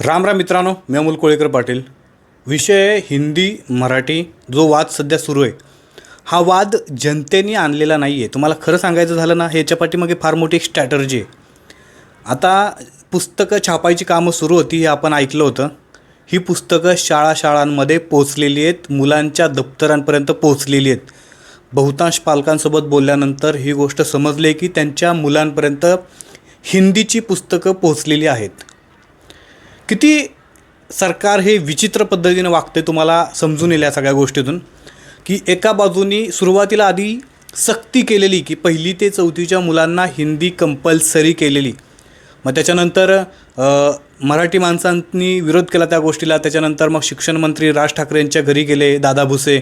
राम राम मित्रांनो मी अमोल कोळेकर पाटील. विषय हिंदी मराठी जो वाद सध्या सुरू आहे हा वाद जनतेने आणलेला नाही आहे तुम्हाला खरं सांगायचं झालं ना ह्याच्या पाठीमागे फार मोठी एक स्ट्रॅटर्जी आहे. आता पुस्तकं छापायची कामं सुरू होती हे आपण ऐकलं होतं. ही पुस्तकं शाळा शाळांमध्ये पोचलेली आहेत मुलांच्या दप्तरांपर्यंत पोचलेली आहेत. बहुतांश पालकांसोबत बोलल्यानंतर ही गोष्ट समजली की त्यांच्या मुलांपर्यंत हिंदीची पुस्तकं पोचलेली आहेत. किती सरकार हे विचित्र पद्धतीने वागते तुम्हाला समजून येईल या सगळ्या गोष्टीतून? की एका बाजूनी सुरुवातीला आधी सक्ती केलेली की पहिली ते चौथीच्या मुलांना हिंदी कंपल्सरी केलेली. मग त्याच्यानंतर मराठी माणसांनी विरोध केला त्या गोष्टीला. त्याच्यानंतर मग शिक्षण मंत्री राज ठाकरे यांच्या घरी गेले दादा भुसे.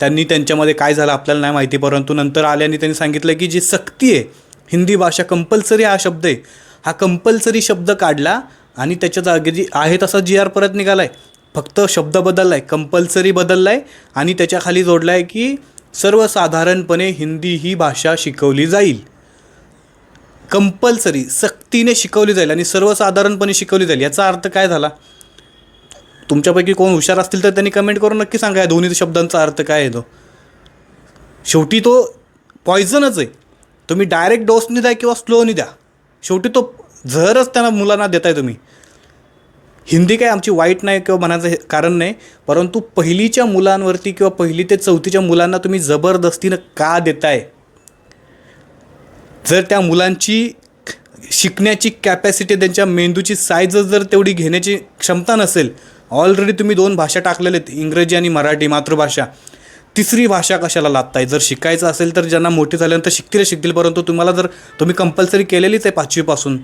त्यांनी त्यांच्यामध्ये काय झालं आपल्याला नाही माहिती परंतु नंतर आल्याने त्यांनी सांगितलं की जी सक्ती आहे हिंदी भाषा कंपल्सरी हा शब्द आहे हा कंपल्सरी शब्द काढला आणि त्याच्या जागी जी आहे तसा जी आर परत निघाला आहे फक्त शब्द बदलला आहे कंपल्सरी बदलला आहे आणि त्याच्याखाली जोडला आहे की सर्वसाधारणपणे हिंदी ही भाषा शिकवली जाईल. कंपल्सरी सक्तीने शिकवली जाईल आणि सर्वसाधारणपणे शिकवली जाईल. याचा अर्थ काय झाला? तुमच्यापैकी कोण हुशार असतील तर त्यांनी कमेंट करून नक्की सांगा. या दोन्ही शब्दांचा अर्थ काय आहे तो? शेवटी तो पॉयझनच आहे. तुम्ही डायरेक्ट डोसनी द्या किंवा स्लोनी द्या. शेवटी तो जरच त्यांना मुलांना देताय तुम्ही. हिंदी काय आमची वाईट नाही किंवा म्हणायचं हे कारण नाही परंतु पहिलीच्या मुलांवरती किंवा पहिली ते चौथीच्या मुलांना तुम्ही जबरदस्तीनं का देताय? जर त्या मुलांची शिकण्याची कॅपॅसिटी त्यांच्या मेंदूची साईज जर तेवढी घेण्याची क्षमता नसेल ऑलरेडी तुम्ही दोन भाषा टाकलेल्या आहेत इंग्रजी आणि मराठी मातृभाषा. तिसरी भाषा कशाला लागताय जर शिकायचं असेल तर ज्यांना मोठी झाल्यानंतर शिकतील शिकतील परंतु तुम्हाला जर तुम्ही कंपल्सरी केलेलीच आहे पाचवीपासून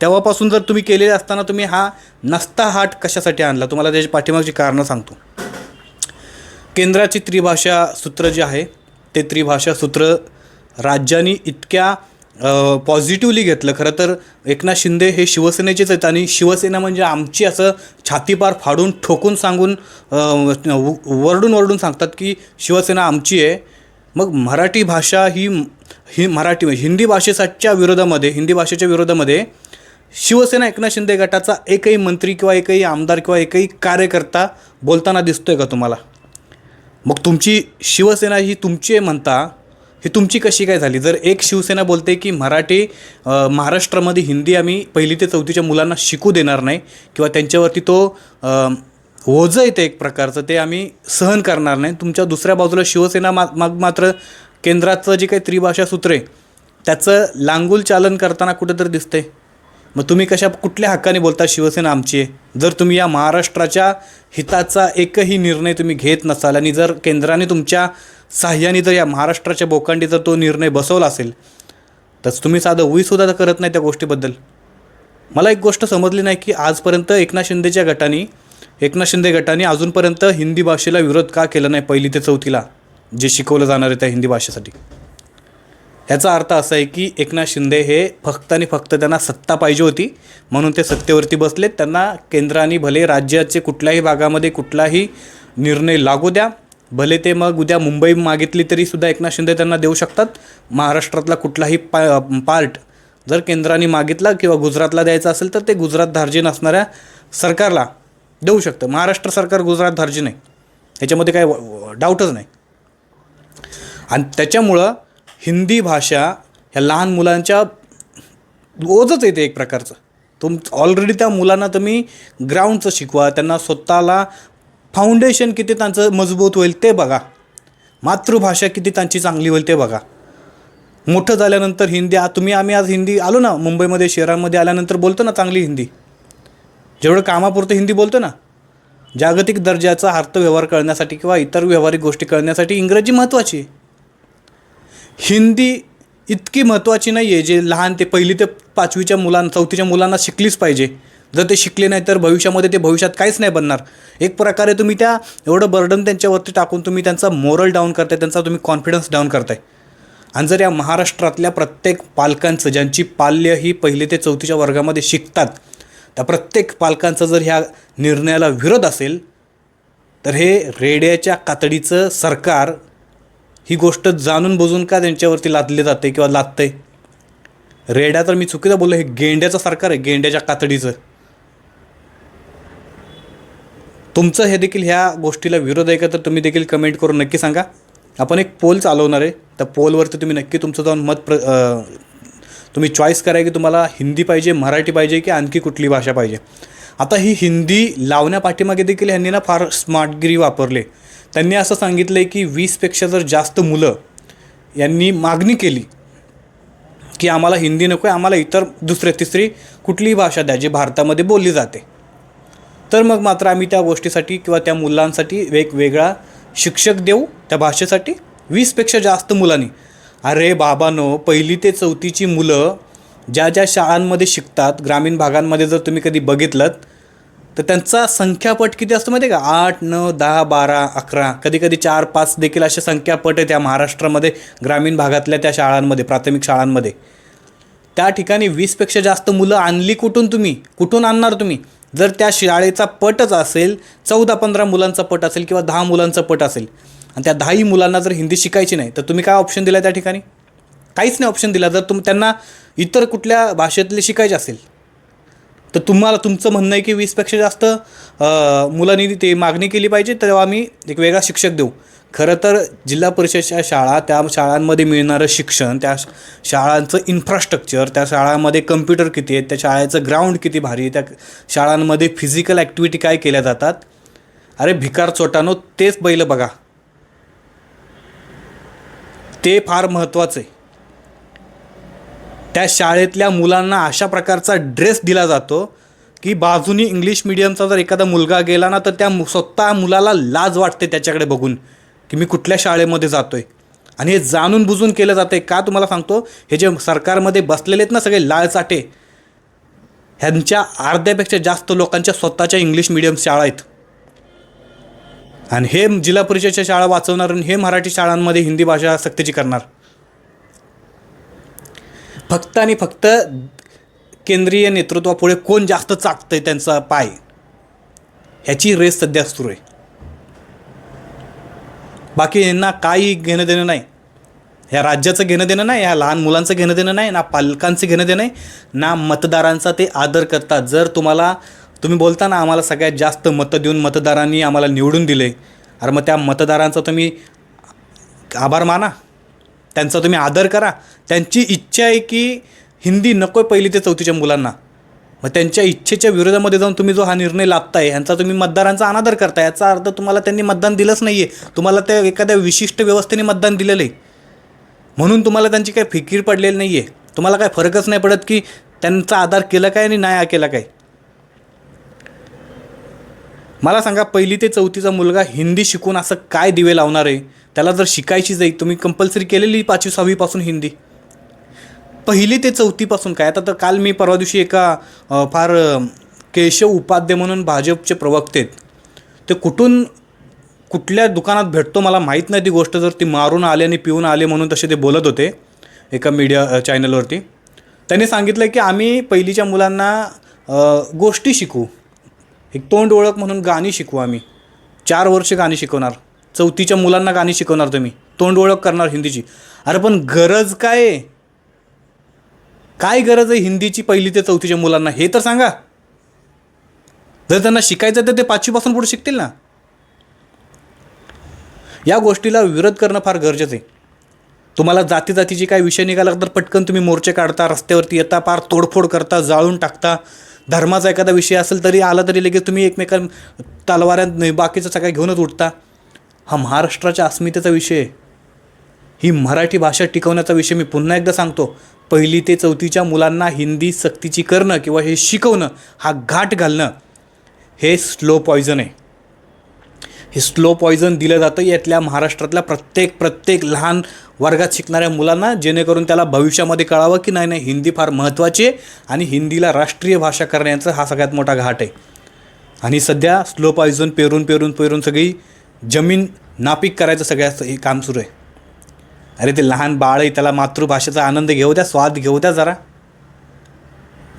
तेव्हापासून जर तुम्ही केलेले असताना तुम्ही हा नसता हाट कशासाठी आणला? तुम्हाला त्याची पाठीमागची कारणं सांगतो. केंद्राची त्रिभाषा सूत्र जे आहे ते त्रिभाषा सूत्र राज्यांनी इतक्या पॉझिटिव्हली घेतलं. खरं तर एकनाथ शिंदे हे शिवसेनेचेच आहेत आणि शिवसेना म्हणजे आमची असं छातीपार फाडून ठोकून सांगून व- वरडून वरडून सांगतात की शिवसेना आमची आहे. मग मराठी भाषा ही ही मराठी हिंदी भाषेसाठीच्या विरोधामध्ये हिंदी भाषेच्या विरोधामध्ये शिवसेना एकनाथ शिंदे गटाचा एकही मंत्री किंवा एकही आमदार किंवा एकही कार्यकर्ता बोलताना दिसतोय का तुम्हाला? मग तुमची शिवसेना ही तुमची म्हणता ही तुमची कशी काय झाली? जर एक शिवसेना बोलते की मराठी महाराष्ट्रामध्ये हिंदी आम्ही पहिली ते चौथीच्या मुलांना शिकू देणार नाही किंवा त्यांच्यावरती तो ओझं येते एक प्रकारचं ते आम्ही सहन करणार नाही. तुमच्या दुसऱ्या बाजूला शिवसेना मा माग मात्र केंद्राचं जे काही त्रिभाषा सूत्र आहे त्याचं लांगूल चालन करताना कुठेतरी दिसतंय. मग तुम्ही कशा कुठल्या हक्काने बोलता शिवसेना आमची? जर तुम्ही या महाराष्ट्राच्या हिताचा एकही निर्णय तुम्ही घेत नसाल आणि जर केंद्राने तुमच्या साह्याने जर या महाराष्ट्राच्या बोकांडी जर तो निर्णय बसवला असेल तर तुम्ही साधं उईसुद्धा करत नाही त्या गोष्टीबद्दल. मला एक गोष्ट समजली नाही की आजपर्यंत एकनाथ शिंदेच्या गटाने एकनाथ शिंदे गटाने अजूनपर्यंत हिंदी भाषेला विरोध का केला नाही पहिली ते चौथीला जे शिकवलं जाणार आहे त्या हिंदी भाषेसाठी? ह्याचा अर्थ असा आहे की एकनाथ शिंदे हे फक्त आणि फक्त त्यांना सत्ता पाहिजे होती म्हणून ते सत्तेवरती बसलेत त्यांना केंद्राने भले राज्याचे कुठल्याही भागामध्ये कुठलाही निर्णय लागू द्या भले ते मग उद्या मुंबई मागितली तरीसुद्धा एकनाथ शिंदे त्यांना देऊ शकतात. महाराष्ट्रातला कुठलाही पा पार्ट जर केंद्राने मागितला किंवा गुजरातला द्यायचा असेल तर ते गुजरात धार्जिन असणाऱ्या सरकारला देऊ शकतं. महाराष्ट्र सरकार गुजरात धार्जिन आहे. ह्याच्यामध्ये काय डाऊटच नाही. आणि त्याच्यामुळं हिंदी भाषा ह्या लहान मुलांच्या ओझच येते एक प्रकारचं. तुम ऑलरेडी त्या मुलांना तुम्ही ग्राउंडचं शिकवा त्यांना स्वतःला फाउंडेशन किती त्यांचं मजबूत होईल ते बघा. मातृभाषा किती त्यांची चांगली होईल ते बघा. मोठं झाल्यानंतर हिंदी आ तुम्ही आम्ही आज हिंदी आलो ना मुंबईमध्ये शहरांमध्ये आल्यानंतर बोलतो ना चांगली हिंदी. जेवढं कामापुरतं हिंदी बोलतो ना जागतिक दर्जाचा अर्थव्यवहार कळण्यासाठी किंवा इतर व्यावहारिक गोष्टी कळण्यासाठी इंग्रजी महत्त्वाची आहे. हिंदी इतकी महत्त्वाची नाही आहे जे लहान ते पहिली ते पाचवीच्या मुलां चौथीच्या मुलांना शिकलीच पाहिजे. जर ते शिकले नाही तर भविष्यामध्ये ते भविष्यात काहीच नाही बनणार. एक प्रकारे तुम्ही त्या एवढं बर्डन त्यांच्यावरती टाकून तुम्ही त्यांचा मोरल डाऊन करताय त्यांचा तुम्ही कॉन्फिडन्स डाऊन करताय. आणि जर या महाराष्ट्रातल्या प्रत्येक पालकांचं ज्यांची पाल्य ही पहिले ते चौथीच्या वर्गामध्ये शिकतात त्या प्रत्येक पालकांचा जर ह्या निर्णयाला विरोध असेल तर हे रेड्याच्या कातडीचं सरकार ही गोष्ट जाणून बुजून का त्यांच्यावरती लादली जाते किंवा लादते रेड्या तर मी चुकीचं बोललो हे गेंड्याचं सरकार आहे गेंड्याच्या कातडीचं. तुमचं हे देखील ह्या गोष्टीला विरोध आहे का? तर तुम्ही देखील कमेंट करून नक्की सांगा. आपण एक पोल चालवणार आहे. त्या पोलवरती तुम्ही नक्की तुमचं जाऊन मत प्र तुम्ही चॉईस करा की तुम्हाला हिंदी पाहिजे मराठी पाहिजे की आणखी कुठली भाषा पाहिजे. आता ही हिंदी लावण्या पाठीमागे देखील ह्यांनी ना फार स्मार्टगिरी वापरले. त्यांनी असं सांगितलं आहे की वीसपेक्षा जर जास्त मुलं यांनी मागणी केली की आम्हाला हिंदी नको आहे आम्हाला इतर दुसऱ्या तिसरी कुठलीही भाषा द्या जी भारतामध्ये बोलली जाते. तर मग मात्र आम्ही त्या गोष्टीसाठी किंवा त्या मुलांसाठी वेगवेगळा शिक्षक देऊ त्या भाषेसाठी वीसपेक्षा जास्त मुलांनी. अरे बाबानो पहिली ते चौथीची मुलं ज्या ज्या शाळांमध्ये शिकतात ग्रामीण भागांमध्ये जर तुम्ही कधी बघितलं तर त्यांचा संख्यापट किती असतो माहिती आहे का? आठ नऊ दहा बारा अकरा. कधी कधी चार पाच देखील असे संख्यापट आहे त्या महाराष्ट्रामध्ये ग्रामीण भागातल्या त्या शाळांमध्ये प्राथमिक शाळांमध्ये. त्या ठिकाणी वीसपेक्षा जास्त मुलं आणली कुठून तुम्ही? कुठून आणणार तुम्ही? जर त्या शाळेचा पटच असेल चौदा पंधरा मुलांचा पट असेल किंवा दहा मुलांचा पट असेल आणि त्या दहाही मुलांना जर हिंदी शिकायची नाही तर तुम्ही काय ऑप्शन दिला त्या ठिकाणी? काहीच नाही ऑप्शन दिला. जर तुम त्यांना इतर कुठल्या भाषेतले शिकायचे असेल तर तुम्हाला तुमचं म्हणणं आहे की वीसपेक्षा जास्त मुलांनी ते मागणी केली पाहिजे तेव्हा आम्ही एक वेगळा शिक्षक देऊ. खरं तर जिल्हा परिषदच्या शाळा त्या शाळांमध्ये मिळणारं शिक्षण त्या शाळांचं इन्फ्रास्ट्रक्चर त्या शाळांमध्ये कम्प्युटर किती आहेत त्या शाळेचं ग्राउंड किती भारी आहे त्या शाळांमध्ये फिजिकल ॲक्टिव्हिटी काय केल्या जातात? अरे भिकार चोटानो तेच बैल बघा. ते फार महत्त्वाचं आहे. त्या शाळेतल्या मुलांना अशा प्रकारचा ड्रेस दिला जातो की बाजूनी इंग्लिश मिडियमचा जर एखादा मुलगा गेला ना तर त्या स्वतः मुलाला लाज वाटते त्याच्याकडे बघून की मी कुठल्या शाळेमध्ये जातो आहे आणि हे जाणून बुजून केलं जातं आहे का तुम्हाला सांगतो हे जे सरकारमध्ये बसलेले आहेत ना सगळे लाळचाटे ह्यांच्या अर्ध्यापेक्षा जास्त लोकांच्या स्वतःच्या इंग्लिश मिडियम शाळा आहेत. आणि हे जिल्हा परिषदच्या शाळा वाचवणार आणि हे मराठी शाळांमध्ये हिंदी भाषा सक्तीची करणार. फक्त आणि फक्त केंद्रीय नेतृत्वापुढे कोण जास्त चाकतं आहे त्यांचा पाय? ह्याची रेस सध्या सुरू आहे. बाकी यांना काही घेणं देणं नाही. ह्या राज्याचं घेणं देणं नाही ह्या लहान मुलांचं घेणं देणं नाही ना पालकांचं घेणं देणं नाही ना मतदारांचा ते आदर करतात. जर तुम्हाला तुम्ही बोलता ना आम्हाला सगळ्यात जास्त मतं देऊन मतदारांनी आम्हाला निवडून दिले अरे मग त्या मतदारांचा तुम्ही आभार माना. त्यांचा तुम्ही आदर करा. त्यांची इच्छा आहे की हिंदी नको आहे पहिली ते चौथीच्या मुलांना. मग त्यांच्या इच्छेच्या विरोधामध्ये जाऊन तुम्ही जो हा निर्णय लादताय ह्यांचा तुम्ही मतदारांचा अनादर करताय याचा अर्थ तुम्हाला त्यांनी मतदान दिलंच नाही आहे तुम्हाला त्या एखाद्या विशिष्ट व्यवस्थेने मतदान दिलेलं आहे म्हणून तुम्हाला त्यांची काही फिकीर पडलेली नाही आहे तुम्हाला काय फरकच नाही पडत की त्यांचा आधार केला काय आणि नाही केला काय. मला सांगा पहिली ते चौथीचा मुलगा हिंदी शिकून असं काय दिवे लावणार आहे? त्याला जर शिकायची जाईल तुम्ही कंपल्सरी केलेली पाचवी सहावीपासून हिंदी. पहिली ते चौथीपासून काय? आता तर काल मी परवा दिवशी एका फार केशव उपाध्ये म्हणून भाजपचे प्रवक्ते आहेत. ते कुठून कुठल्या दुकानात भेटतो मला माहीत नाही ती गोष्ट. जर ती मारून आले आणि पिऊन आले म्हणून तसे ते बोलत होते एका मीडिया चॅनलवरती त्यांनी सांगितलं की आम्ही पहिलीच्या मुलांना गोष्टी शिकू. एक तोंड ओळख म्हणून गाणी शिकवू आम्ही. चार वर्ष गाणी शिकवणार. चौथीच्या मुलांना गाणी शिकवणार तुम्ही. तोंड ओळख करणार हिंदीची. अरे पण गरज काय? काय गरज आहे हिंदीची पहिली ते चौथीच्या मुलांना? हे तर सांगा. जर त्यांना शिकायचं तर ते पाचवीपासून पुढे शिकतील ना. या गोष्टीला विरोध करणं फार गरजेचं आहे. तुम्हाला जाती जातीची काय विषय निघाला तर पटकन तुम्ही मोर्चे काढता रस्त्यावरती येता पार तोडफोड करता जाळून टाकता. धर्माचा एखादा विषय असेल तरी आला तरी लगेच तुम्ही एकमेकां तलवाऱ्यात बाकीचं सगळं घेऊनच उठता. हा महाराष्ट्राच्या अस्मितेचा विषय ही मराठी भाषा टिकवण्याचा विषय मी पुन्हा एकदा सांगतो. पहिली ते चौथीच्या मुलांना हिंदी सक्तीची करणं किंवा हे शिकवणं हा घाट घालणं हे स्लो पॉयझन आहे. हे स्लो पॉयझन दिलं जातं यातल्या महाराष्ट्रातल्या प्रत्येक प्रत्येक लहान वर्गात शिकणाऱ्या मुलांना जेणेकरून त्याला भविष्यामध्ये कळावं की नाही नाही हिंदी फार महत्त्वाची आहे आणि हिंदीला राष्ट्रीय भाषा करण्याचा हा सगळ्यात मोठा घाट आहे. आणि सध्या स्लो पॉयझन पेरून पेरून पेरून सगळी जमीन नापीक करायचं सगळ्यात हे काम सुरू आहे. अरे ते लहान बाळ आहे त्याला मातृभाषेचा आनंद घेऊ द्या स्वाद घेऊ द्या जरा.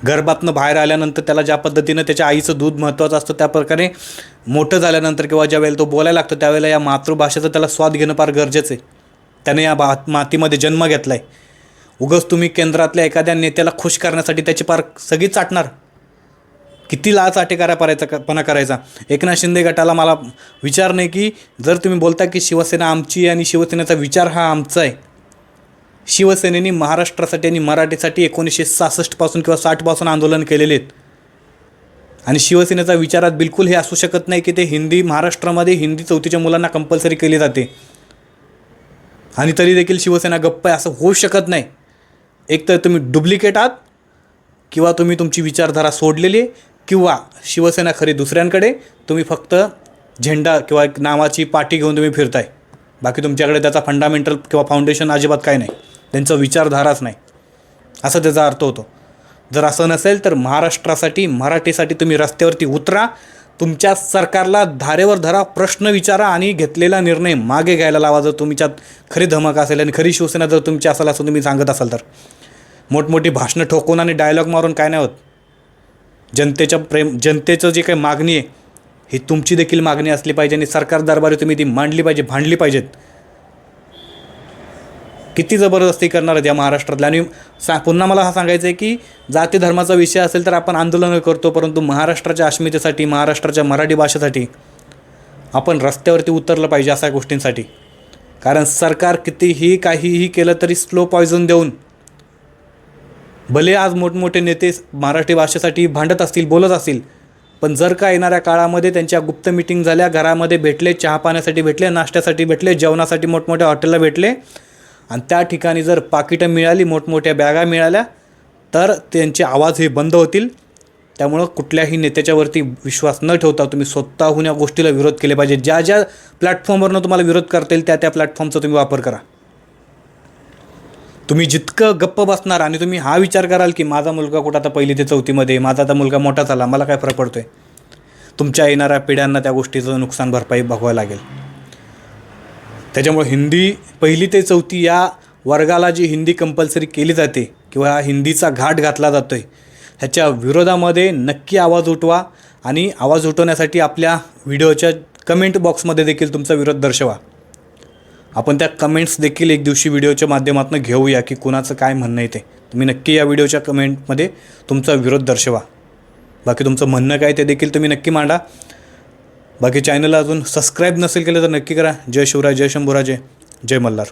गर्भातनं बाहेर आल्यानंतर त्याला ज्या पद्धतीनं त्याच्या आईचं दूध महत्त्वाचं असतं त्या प्रकारे मोठं झाल्यानंतर किंवा ज्या वेळेला तो बोलायला लागतो त्यावेळेला या मातृभाषेचा त्याला स्वाद घेणं फार गरजेचं आहे. त्याने या बा मातीमध्ये जन्म घेतला आहे उगच तुम्ही केंद्रातल्या एखाद्या नेत्याला खुश करण्यासाठी त्याची पार सगळी चाटणार. किती लाच अटेकारा करायचा पणा करायचा. एकनाथ शिंदे गटाला मला विचार नाही की जर तुम्ही बोलता की शिवसेना आमची आणि शिवसेनेचा विचार हा आमचा आहे शिवसेनेने महाराष्ट्रासाठी आणि मराठीसाठी एकोणीसशे सहासष्टपासून किंवा साठपासून आंदोलन केलेले आहेत. आणि शिवसेनेचा विचारात बिलकुल हे असू शकत नाही की ते हिंदी महाराष्ट्रामध्ये हिंदी चौथीच्या मुलांना कंपल्सरी केली जाते. आणि तरी देखील शिवसेना गप्प आहे असं होऊ शकत नाही. एक तर तुम्ही डुप्लिकेट आहात किंवा तुम्ही तुमची विचारधारा सोडलेली आहे किंवा शिवसेना खरी दुसऱ्यांकडे तुम्ही फक्त झेंडा किंवा एक नावाची पाठी घेऊन तुम्ही फिरताय. बाकी तुमच्याकडे त्याचा फंडामेंटल किंवा फाउंडेशन अजिबात काय नाही. त्यांचं विचारधाराच नाही. असं त्याचा अर्थ होतो. जर असं नसेल तर महाराष्ट्रासाठी मराठीसाठी तुम्ही रस्त्यावरती उतरा तुमच्या सरकारला धारेवर धरा प्रश्न विचारा आणि घेतलेला निर्णय मागे घ्यायला लावा. जर तुमच्यात खरी धमक असेल आणि खरी शिवसेना जर तुमची असेल असं तुम्ही सांगत असाल तर. मोठमोठी भाषणं ठोकून आणि डायलॉग मारून काय नाही होत. जनतेच्या प्रेम जनतेचं जे काही मागणी आहे ही तुमची देखील मागणी असली पाहिजे आणि सरकार दरबारी तुम्ही ती मांडली पाहिजे भांडली पाहिजेत. किती जबरदस्ती करणार आहेत या महाराष्ट्रातल्या? आणि सा पुन्हा मला हा सांगायचं आहे की जाती धर्माचा विषय असेल तर आपण आंदोलनं करतो परंतु महाराष्ट्राच्या अस्मितेसाठी महाराष्ट्राच्या मराठी भाषेसाठी आपण रस्त्यावरती उतरलं पाहिजे अशा गोष्टींसाठी. कारण सरकार कितीही काहीही केलं तरी स्लो पॉयझन देऊन भले आज मोठमोठे नेते मराठी भाषेसाठी भांडत असतील बोलत असतील पण जर का येणाऱ्या काळामध्ये त्यांच्या गुप्त मिटिंग झाल्या घरामध्ये भेटले चहा पाण्यासाठी भेटले नाश्त्यासाठी भेटले जेवणासाठी मोठमोठ्या हॉटेलला भेटले आणि त्या ठिकाणी जर पाकिटं मिळाली मोठमोठ्या बॅगा मिळाल्या तर त्यांचे आवाज हे बंद होतील. त्यामुळं कुठल्याही नेत्याच्यावरती विश्वास न ठेवता तुम्ही स्वतःहून या गोष्टीला विरोध केले पाहिजे. ज्या ज्या प्लॅटफॉर्मवरनं तुम्हाला विरोध करता येईल त्या त्या प्लॅटफॉर्मचा तुम्ही वापर करा. तुम्ही जितकं गप्प बसणार आणि तुम्ही हा विचार कराल की माझा मुलगा कुठं आता पहिली ते चौथीमध्ये माझा आता मुलगा मोठा झाला मला काय फरक पडतो आहे तुमच्या येणाऱ्या पिढ्यांना त्या गोष्टीचं नुकसान भरपाई बघावं लागेल. त्याच्यामुळे हिंदी पहिली ते चौथी या वर्गाला जी हिंदी कंपल्सरी केली जाते किंवा हिंदीचा घाट घातला जातो आहे ह्याच्या विरोधामध्ये नक्की आवाज उठवा आणि आवाज उठवण्यासाठी आपल्या व्हिडिओच्या कमेंट बॉक्समध्ये देखील तुमचा विरोध दर्शवा. आपण त्या कमेंट्स देखील एक दिवशी व्हिडिओच्या माध्यमातून घेऊया की कुणाचं काय म्हणणं आहे ते. तुम्ही नक्की या व्हिडिओच्या कमेंटमध्ये तुमचा विरोध दर्शवा. बाकी तुमचं म्हणणं काय ते देखील तुम्ही नक्की मांडा. बाकी चॅनलला अजून सबस्क्राईब नसेल केलं तर नक्की करा. जय शिवराय जय शंभूराजे जय मल्हार.